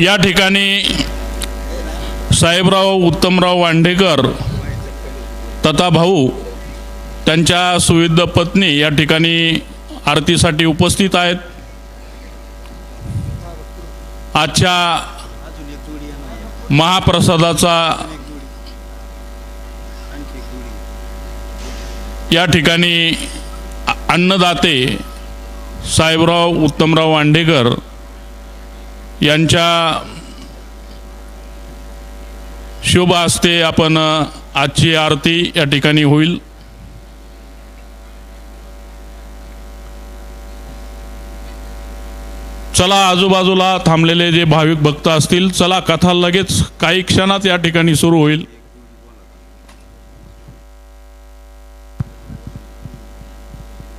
या ठिकाणी साहेबराव उत्तमराव वांडेकर तथा भाऊ त्यांच्या सुविध पत्नी या ठिकाणी आरतीसाठी उपस्थित आहेत. आजच्या महाप्रसादाचा या ठिकाणी अन्नदाते साहेबराव उत्तमराव वांडेकर यांच्या शुभ हस्ते आपण आजची आरती या ठिकाणी होईल. चला आजूबाजूला थांबलेले जे भाविक भक्त असतील चला कथा लगेच काही क्षणात या ठिकाणी सुरू होईल.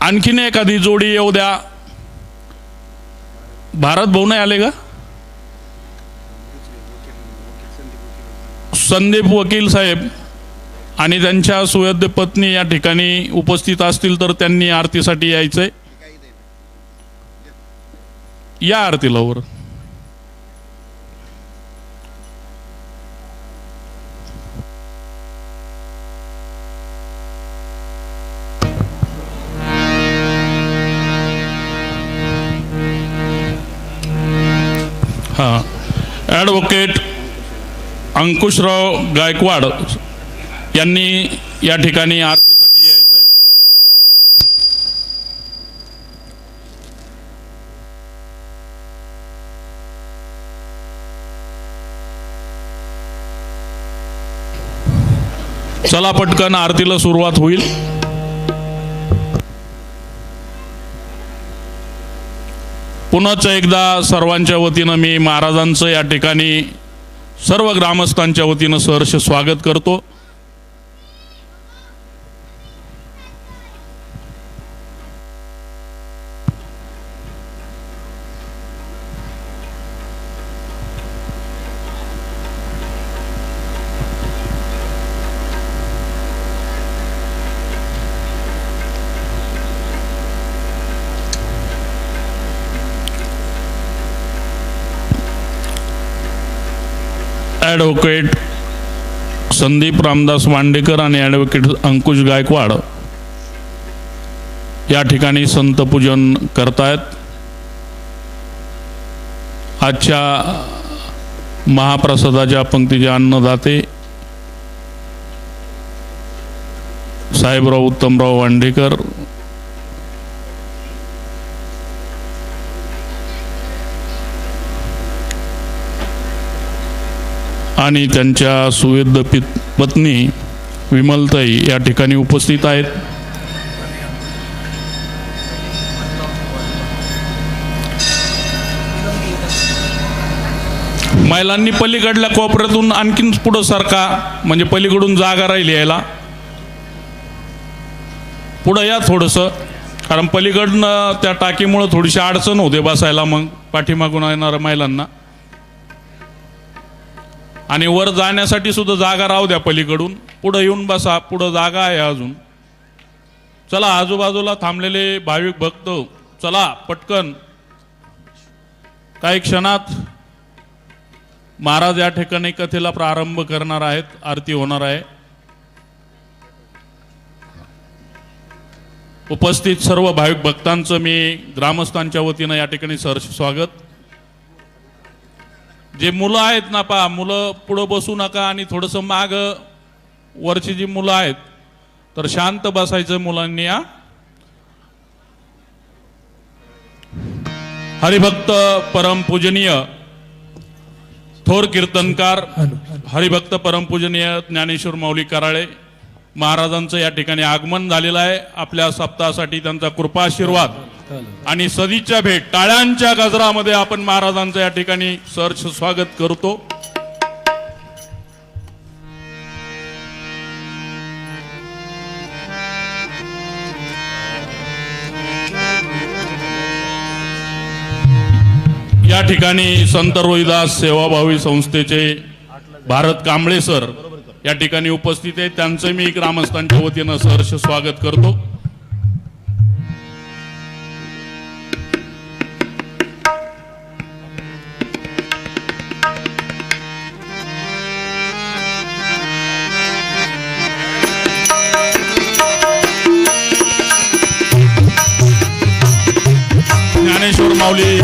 आणखीन एखादी जोडी येऊ द्या. भारत भाऊ नाही आले का? संदीप वकील साहेब आणि त्यांच्या सुयोग्य पत्नी या ठिकाणी उपस्थित असतील तर त्यांनी आरतीसाठी यायचंय. या आरतीला वर. अंकुशराव गायकवाड यांनी या ठिकाणी आरतीसाठी यायचंय. चला पटकन आरतीला सुरुवात होईल. पुनच एकदा सर्वांच्या वतीनं मी महाराजांचं या ठिकाणी सर्व ग्रामस्थांच्या वतीनं सहर्ष स्वागत करतो. ॲडव्होकेट संदीप रामदास वांडेकर आणि ॲडव्होकेट अंकुश गायकवाड या ठिकाणी संतपूजन करतायत. आजच्या महाप्रसादाच्या पंक्तीचे अन्नदाते साहेबराव उत्तमराव वांडेकर आणि त्यांच्या सुवेद पित पत्नी विमलताई या ठिकाणी उपस्थित आहेत. महिलांनी पलीकडल्या कोपऱ्यातून आणखीन पुढं सारखा म्हणजे पलीकडून जागा राहिली यायला. पुढं या थोडंसं कारण पलीकडनं त्या टाकीमुळं थोडीशी अडचण होते बसायला मग पाठीमागून येणाऱ्या महिलांना. आणि वर जाण्यासाठी सुद्धा जागा राहू द्या पलीकडून. पुढं येऊन बसा पुढं जागा आहे अजून. चला आजूबाजूला थांबलेले भाविक भक्त चला पटकन. काही क्षणात महाराज या ठिकाणी कथेला प्रारंभ करणार आहेत आरती होणार आहे. उपस्थित सर्व भाविक भक्तांचं मी ग्रामस्थांच्या वतीनं या ठिकाणी सर स्वागत. जे मुलं आहेत ना पा मुलं पुढं बसू नका आणि थोडंसं माग वरची जी मुलं आहेत तर शांत बसायचं मुलांनी या हरिभक्त परमपूजनीय थोर कीर्तनकार हरिभक्त परमपूजनीय ज्ञानेश्वर माऊली कराळे महाराजांचं या ठिकाणी आगमन झालेलं आहे. आपल्या सप्ताहासाठी त्यांचा कृपा आशीर्वाद आणि सदीच्या भेट. टाळ्यांच्या गजरामध्ये आपण महाराजांचं या ठिकाणी सहर्ष स्वागत करतो. या ठिकाणी संत रोहिदास सेवाभावी संस्थेचे भारत कांबळे सर या ठिकाणी उपस्थित आहेत. त्यांचं मी ग्रामस्थांच्या वतीनं सहर्ष स्वागत करतो. माऊली.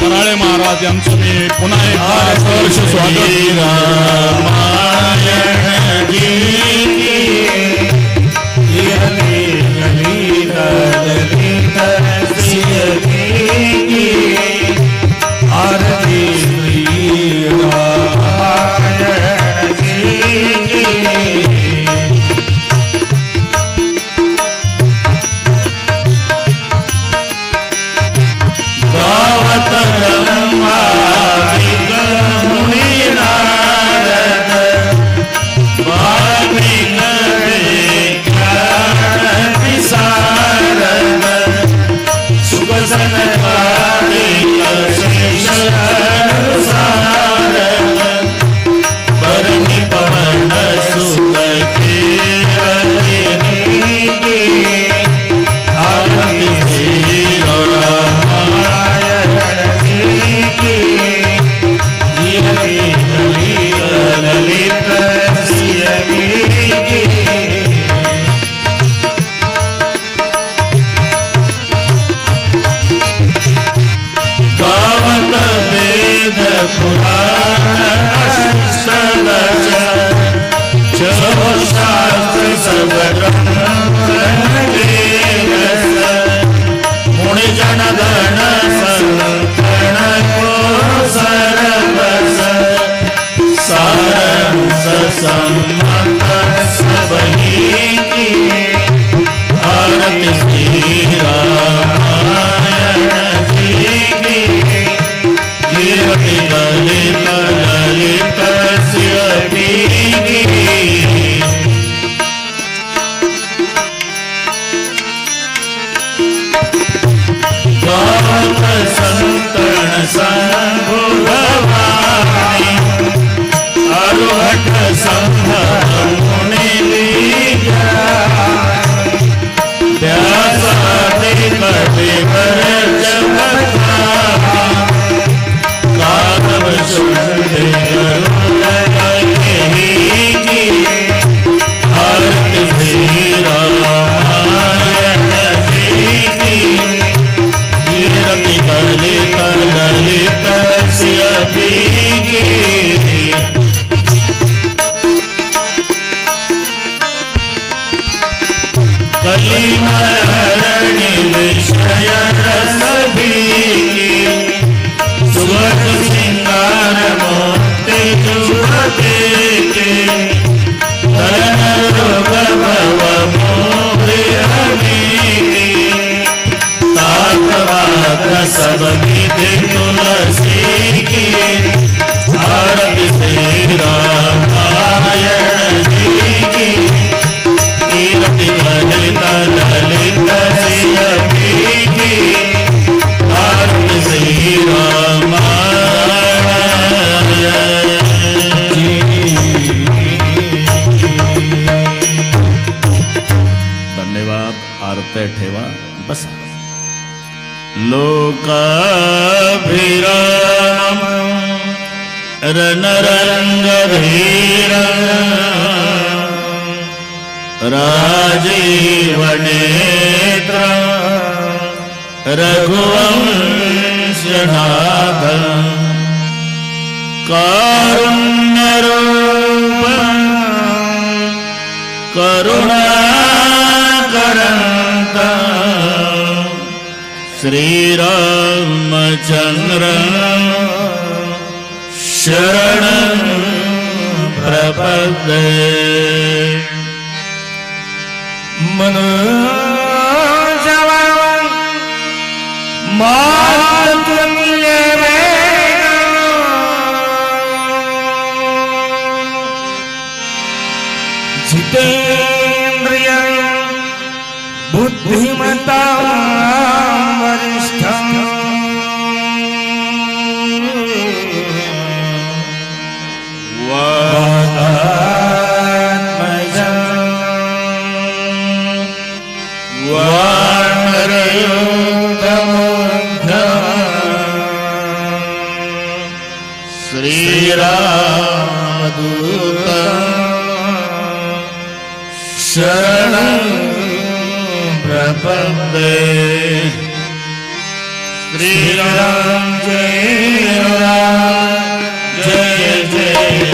कराळे महाराज यांचं मी पुन्हा एकदा सहर्ष स्वागत. रणरंगधीर राजीवनेत्र। रघुवंशनाथ कारुण्यरूप करुणाकरन्त। श्रीरामचन्द्र। शरणं प्रपद्ये। जितेन्द्रिय बुद्धिमता वानरयुद्धमुग्ध श्रीरामदूत शरणं प्रपन्दे श्रीराम जय राम जय जय